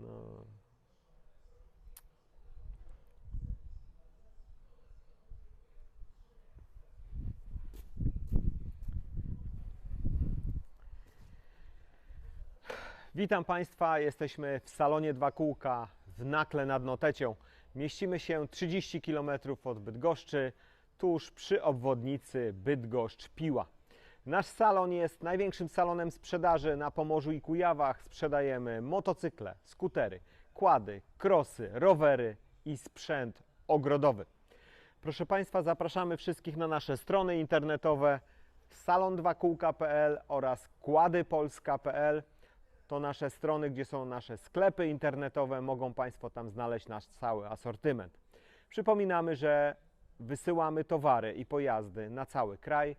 No. Witam Państwa, jesteśmy w salonie Dwa Kółka w Nakle nad Notecią. Mieścimy się 30 km od Bydgoszczy, tuż przy obwodnicy Bydgoszcz-Piła. Nasz salon jest największym salonem sprzedaży na Pomorzu i Kujawach. Sprzedajemy motocykle, skutery, kłady, krosy, rowery i sprzęt ogrodowy. Proszę Państwa, zapraszamy wszystkich na nasze strony internetowe salon2kółka.pl oraz kładypolska.pl. To nasze strony, gdzie są nasze sklepy internetowe. Mogą Państwo tam znaleźć nasz cały asortyment. Przypominamy, że wysyłamy towary i pojazdy na cały kraj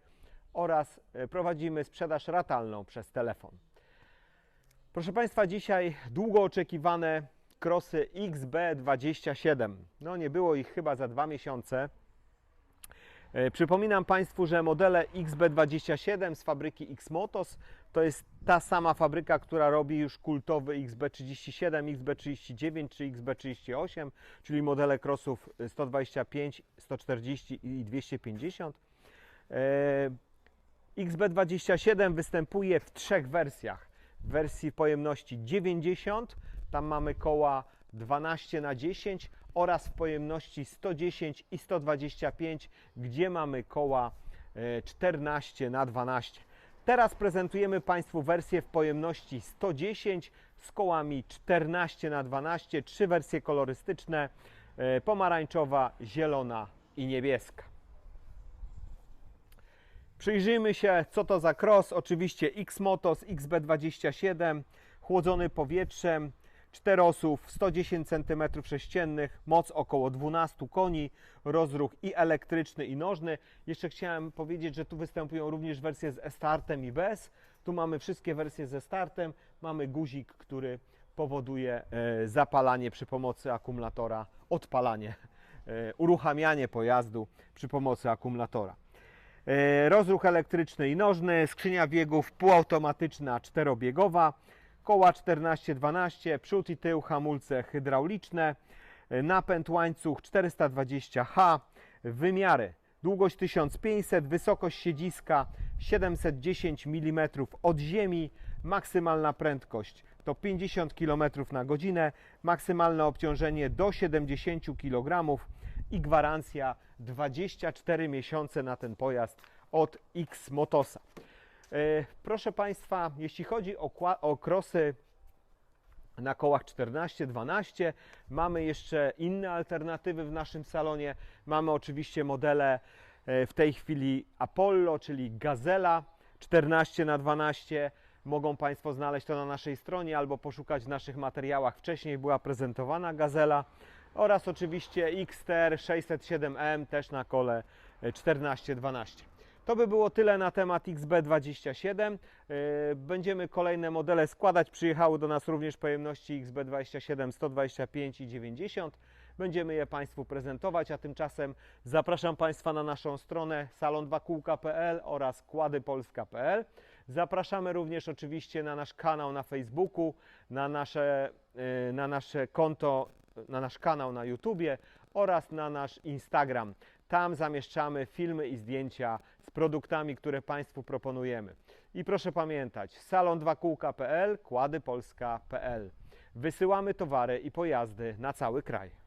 oraz e, prowadzimy sprzedaż ratalną przez telefon. Proszę Państwa, dzisiaj długo oczekiwane krosy XB27. No nie było ich chyba za dwa miesiące. E, Przypominam Państwu, że modele XB27 z fabryki Xmotos to jest ta sama fabryka, która robi już kultowy XB37, XB39 czy XB38, czyli modele crossów 125, 140 i 250. E, XB27 występuje w trzech wersjach. W wersji pojemności 90, tam mamy koła 12 na 10 oraz w pojemności 110 i 125, gdzie mamy koła e, 14 na 12. Teraz prezentujemy Państwu wersję w pojemności 110 z kołami 14 na 12, trzy wersje kolorystyczne: e, pomarańczowa, zielona i niebieska. Przyjrzyjmy się, co to za cross. Oczywiście X-Motos XB27, chłodzony powietrzem, czterosów, 110 cm3, moc około 12 koni, rozruch i elektryczny i nożny. Jeszcze chciałem powiedzieć, że tu występują również wersje z e-startem i bez. Tu mamy wszystkie wersje ze startem. Mamy guzik, który powoduje e, zapalanie przy pomocy akumulatora, odpalanie, e, uruchamianie pojazdu przy pomocy akumulatora. E, Rozruch elektryczny i nożny, skrzynia biegów półautomatyczna czterobiegowa, koła 14-12, przód i tył, hamulce hydrauliczne, e, napęd łańcuch 420H, wymiary długość 1500, wysokość siedziska 710 mm od ziemi, maksymalna prędkość to 50 km na godzinę, maksymalne obciążenie do 70 kg i gwarancja 24 miesiące na ten pojazd od X Motosa. E, Proszę Państwa, jeśli chodzi o, o krosy na kołach 14-12. Mamy jeszcze inne alternatywy w naszym salonie. Mamy oczywiście modele e, w tej chwili Apollo, czyli Gazela 14 na 12. Mogą Państwo znaleźć to na naszej stronie albo poszukać w naszych materiałach. Wcześniej była prezentowana Gazela oraz oczywiście XTR 607M też na kole e, 14-12. To by było tyle na temat XB27. Yy, Będziemy kolejne modele składać. Przyjechały do nas również pojemności XB27 125 i 90. Będziemy je Państwu prezentować, a tymczasem zapraszam Państwa na naszą stronę salon2kółka.pl oraz kładypolska.pl. Zapraszamy również oczywiście na nasz kanał na Facebooku, na nasze, yy, na nasze konto na nasz kanał na YouTubie oraz na nasz Instagram. Tam zamieszczamy filmy i zdjęcia z produktami, które Państwu proponujemy. I proszę pamiętać, salon2kółka.pl, kładypolska.pl. Wysyłamy towary i pojazdy na cały kraj.